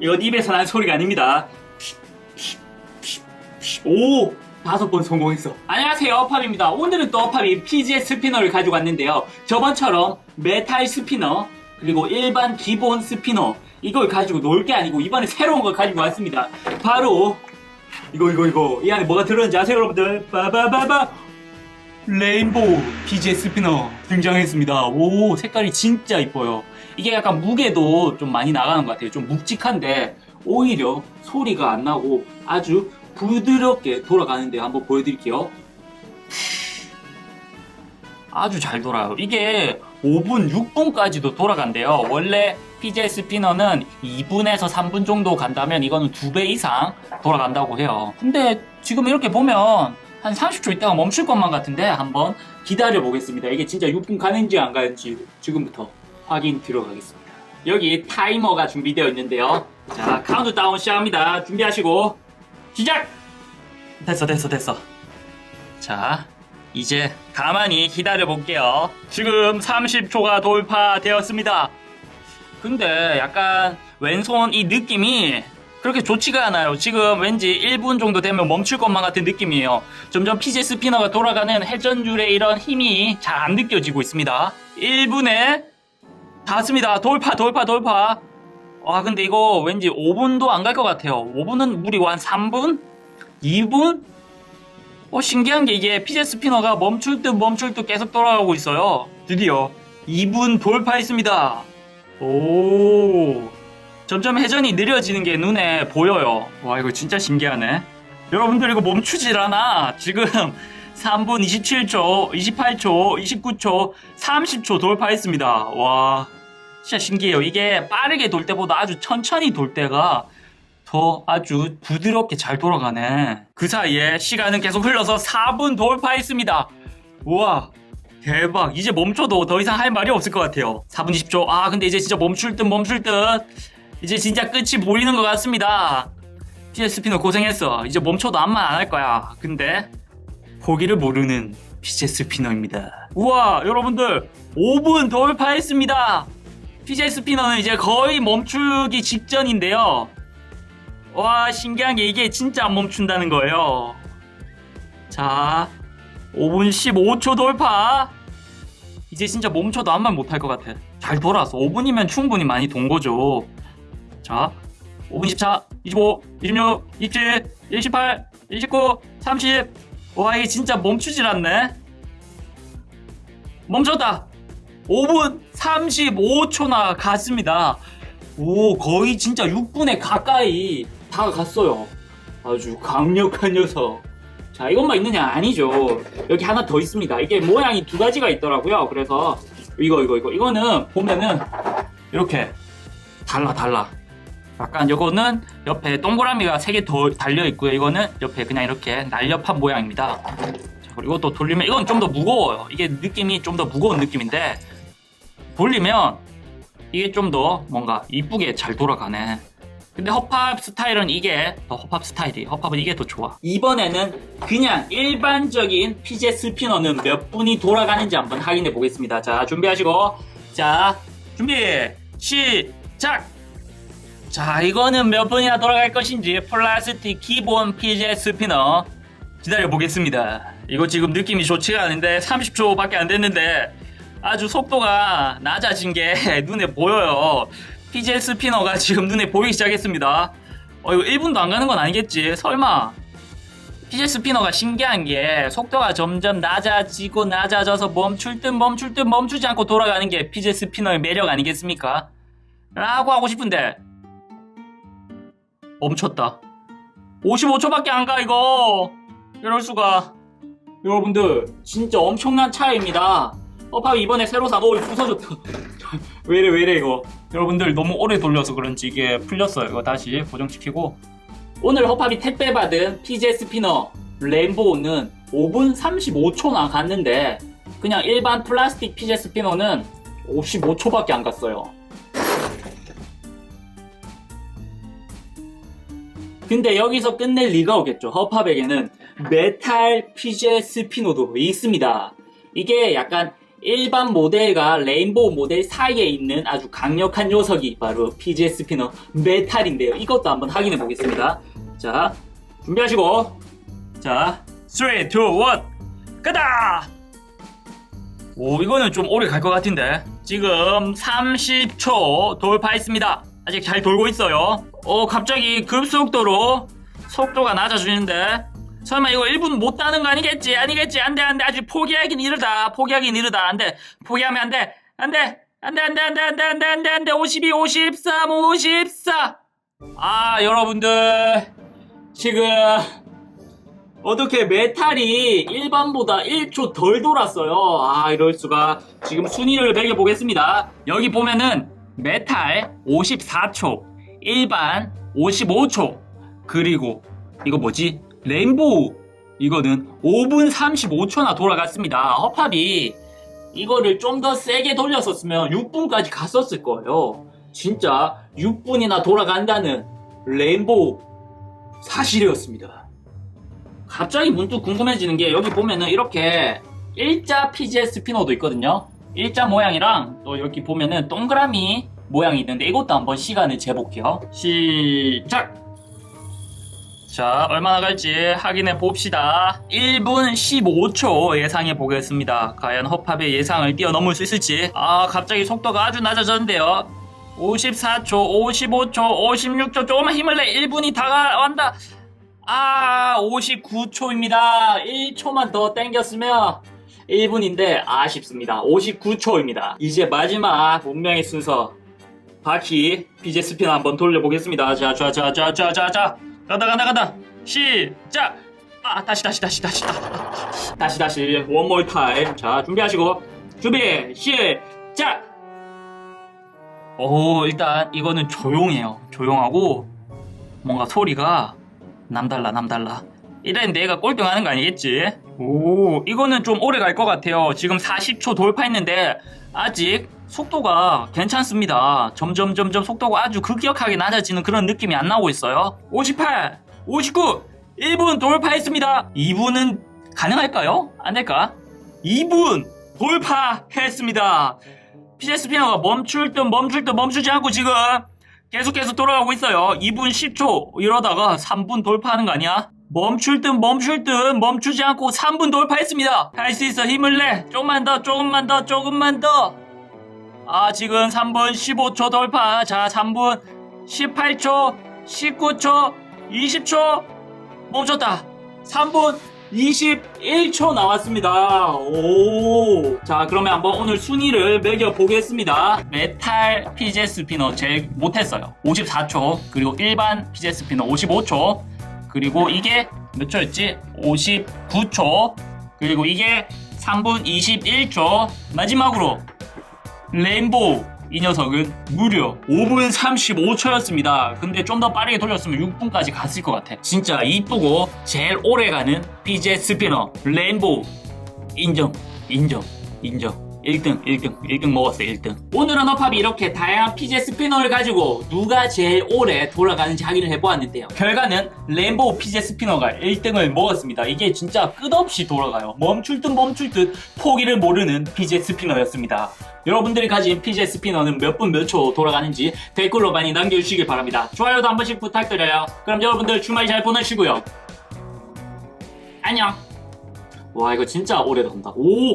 이건 입에서 난 소리가 아닙니다. 오! 다섯 번 성공했어. 안녕하세요, 어팝입니다. 오늘은 또 어팝이 PGA 스피너를 가지고 왔는데요. 저번처럼 메탈 스피너, 그리고 일반 기본 스피너, 이걸 가지고 놀 게 아니고 이번에 새로운 걸 가지고 왔습니다. 바로, 이거, 이거, 이거. 이 안에 뭐가 들어있는지 아세요, 여러분들? 빠바바바! 레인보우 PGA 스피너 등장했습니다. 오, 색깔이 진짜 이뻐요. 이게 약간 무게도 좀 많이 나가는 것 같아요. 좀 묵직한데, 오히려 소리가 안 나고 아주 부드럽게 돌아가는데 한번 보여드릴게요. 아주 잘 돌아요. 이게 5분, 6분까지도 돌아간대요. 원래 PJ 스피너는 2분에서 3분 정도 간다면 이거는 2배 이상 돌아간다고 해요. 근데 지금 이렇게 보면 한 30초 있다가 멈출 것만 같은데 한번 기다려 보겠습니다. 이게 진짜 6분 가는지 안 가는지 지금부터 확인 들어가겠습니다. 여기 타이머가 준비되어 있는데요. 자, 카운트다운 시작합니다. 준비하시고 시작! 됐어, 됐어, 됐어. 자, 이제 가만히 기다려 볼게요. 지금 30초가 돌파되었습니다. 근데 약간 왼손 이 느낌이 그렇게 좋지가 않아요. 지금 왠지 1분 정도 되면 멈출 것만 같은 느낌이에요. 점점 피제 스피너가 돌아가는 회전율의 이런 힘이 잘 안 느껴지고 있습니다. 1분에 닿았습니다. 돌파, 돌파, 돌파. 와, 근데 이거 왠지 5분도 안 갈 것 같아요. 5분은 무리고 한 3분? 2분? 어, 신기한 게 이게 피제 스피너가 멈출 듯 멈출 듯 계속 돌아가고 있어요. 드디어 2분 돌파했습니다. 오. 점점 회전이 느려지는 게 눈에 보여요. 와, 이거 진짜 신기하네. 여러분들 이거 멈추질 않아. 지금 3분 27초, 28초, 29초, 30초 돌파했습니다. 와. 진짜 신기해요. 이게 빠르게 돌 때보다 아주 천천히 돌 때가 더 아주 부드럽게 잘 돌아가네. 그 사이에 시간은 계속 흘러서 4분 돌파했습니다. 우와. 대박. 이제 멈춰도 더 이상 할 말이 없을 것 같아요. 4분 20초. 아, 근데 이제 진짜 멈출 듯 멈출 듯. 이제 진짜 끝이 보이는 것 같습니다. 피제 스피너 고생했어. 이제 멈춰도 아무 말 안 할 거야. 근데 포기를 모르는 피제 스피너입니다. 우와, 여러분들 5분 돌파했습니다. 피제 스피너는 이제 거의 멈추기 직전인데요. 와, 신기한 게 이게 진짜 안 멈춘다는 거예요. 자, 5분 15초 돌파. 이제 진짜 멈춰도 아무 말 못할 것 같아. 잘 돌아서 5분이면 충분히 많이 돈 거죠. 자, 5분 24, 25, 26, 27, 28, 29, 30. 와, 이게 진짜 멈추질 않네. 멈췄다. 5분 35초나 갔습니다. 오, 거의 진짜 6분에 가까이 다가갔어요. 아주 강력한 녀석. 자, 이것만 있느냐? 아니죠. 여기 하나 더 있습니다. 이게 모양이 두 가지가 있더라고요. 그래서 이거, 이거, 이거. 이거는 보면은 이렇게 달라, 달라. 약간 이거는 옆에 동그라미가 세개더 달려 있고요. 이거는 옆에 그냥 이렇게 날렵한 모양입니다. 자, 그리고 또 돌리면 이건 좀 더 무거워요. 이게 느낌이 좀 더 무거운 느낌인데 돌리면 이게 좀 더 뭔가 이쁘게 잘 돌아가네. 근데 허팝 스타일은 이게 더 허팝 스타일이 허팝은 이게 더 좋아. 이번에는 그냥 일반적인 피제 스피너는 몇 분이 돌아가는지 한번 확인해 보겠습니다. 자, 준비하시고 자, 준비 시작. 자, 이거는 몇 분이나 돌아갈 것인지 플라스틱 기본 피제 스피너 기다려 보겠습니다. 이거 지금 느낌이 좋지가 않은데 30초밖에 안 됐는데 아주 속도가 낮아진 게 눈에 보여요. PJ 스피너가 지금 눈에 보이기 시작했습니다. 어, 이거 1분도 안 가는 건 아니겠지? 설마. PJ 스피너가 신기한 게 속도가 점점 낮아지고 낮아져서 멈출 듯 멈출 듯 멈추지 않고 돌아가는 게 PJ 스피너의 매력 아니겠습니까? 라고 하고 싶은데 멈췄다. 55초밖에 안 가 이거. 이럴 수가. 여러분들 진짜 엄청난 차이입니다. 어팝이 이번에 새로 이거 부서졌다. 왜이래, 왜이래, 이거. 여러분들 너무 오래 돌려서 그런지 이게 풀렸어요. 이거 다시 고정시키고. 오늘 허팝이 택배 받은 PJ 스피너 램보는 5분 35초 나 갔는데, 그냥 일반 플라스틱 PJ 스피너는 55초밖에 안 갔어요. 근데 여기서 끝낼 리가 없겠죠. 허팝에게는 메탈 PJ 스피너도 있습니다. 이게 약간 일반 모델과 레인보우 모델 사이에 있는 아주 강력한 녀석이 바로 PG 스피너 메탈인데요. 이것도 한번 확인해 보겠습니다. 자, 준비하시고. 자, 3, 2, 1, 가다! 오, 이거는 좀 오래 갈 것 같은데. 지금 30초 돌파했습니다. 아직 잘 돌고 있어요. 어, 갑자기 급속도로 속도가 낮아지는데. 설마 이거 1분 못 따는 거 아니겠지? 아니겠지? 안 돼, 안 돼. 아직 포기하긴 이르다. 포기하긴 이르다. 안 돼. 포기하면 안 돼. 안 돼. 안 돼, 안 돼, 안 돼, 안 돼, 안 돼, 안 돼, 안 돼. 52, 53, 54. 아, 여러분들. 지금 어떻게 메탈이 일반보다 1초 덜 돌았어요. 아, 이럴 수가. 지금 순위를 매겨보겠습니다. 여기 보면은 메탈 54초, 일반 55초, 그리고 이거 뭐지? 레인보우. 이거는 5분 35초나 돌아갔습니다. 허팝이 이거를 좀 더 세게 돌렸었으면 6분까지 갔었을 거예요. 진짜 6분이나 돌아간다는 레인보우 사실이었습니다. 갑자기 문득 궁금해지는 게 여기 보면은 이렇게 일자 PGS 스피너도 있거든요. 일자 모양이랑 또 여기 보면은 동그라미 모양이 있는데 이것도 한번 시간을 재볼게요. 시작! 자, 얼마나 갈지 확인해 봅시다. 1분 15초 예상해 보겠습니다. 과연 허팝의 예상을 뛰어넘을 수 있을지. 아, 갑자기 속도가 아주 낮아졌는데요. 54초, 55초, 56초, 조금만 힘을 내. 1분이 다가온다. 아, 59초입니다. 1초만 더 땡겼으면 1분인데 아쉽습니다. 59초입니다. 이제 마지막 운명의 순서. 바퀴 비제 스피너 한번 돌려보겠습니다. 자, 자, 자, 자, 자, 자, 자. 간다, 간다, 간다. 시작. 아, 다시, 다시, 다시, 다시. 다시, 다시. 원 more time. 자, 준비하시고. 준비, 시작. 오, 일단 이거는 조용해요. 조용하고 뭔가 소리가 남달라 남달라 이랬는데 얘가 꼴등하는 거 아니겠지? 오 이거는 좀 오래 갈 것 같아요 지금 40초 돌파했는데 아직 속도가 괜찮습니다 점점 점점 속도가 아주 급격하게 낮아지는 그런 느낌이 안 나오고 있어요 58 59 1분 돌파했습니다 2분은 가능할까요? 안 될까? 2분 돌파했습니다 피제 스피너가 멈출 듯 멈출 듯 멈추지 않고 지금 계속해서 돌아가고 있어요. 2분 10초 이러다가 3분 돌파하는 거 아니야? 멈출 듯 멈출 듯 멈추지 않고 3분 돌파했습니다. 할 수 있어 힘을 내. 조금만 더 조금만 더 조금만 더. 아 지금 3분 15초 돌파. 자 3분 18초 19초 20초 멈췄다. 3분 21초 나왔습니다. 오. 자, 그러면 한번 오늘 순위를 매겨 보겠습니다. 메탈 피제 스피너 제일 못했어요. 54초. 그리고 일반 피제 스피너 55초. 그리고 이게 몇 초였지? 59초. 그리고 이게 3분 21초. 마지막으로 레인보우 이 녀석은 무려 5분 35초였습니다. 근데 좀 더 빠르게 돌렸으면 6분까지 갔을 것 같아. 진짜 이쁘고 제일 오래 가는 PJ 스피너 레인보우 인정, 인정, 인정. 1등, 1등, 1등 먹었어, 1등. 오늘은 허팝이 이렇게 다양한 PJ 스피너를 가지고 누가 제일 오래 돌아가는지 확인을 해보았는데요. 결과는 레인보우 PJ 스피너가 1등을 먹었습니다. 이게 진짜 끝없이 돌아가요. 멈출 듯 멈출 듯 포기를 모르는 PJ 스피너였습니다. 여러분들이 가진 PJ 스피너는 몇 분 몇 초 돌아가는지 댓글로 많이 남겨주시길 바랍니다. 좋아요도 한 번씩 부탁드려요. 그럼 여러분들 주말 잘 보내시고요. 안녕. 와 이거 진짜 오래 간다. 오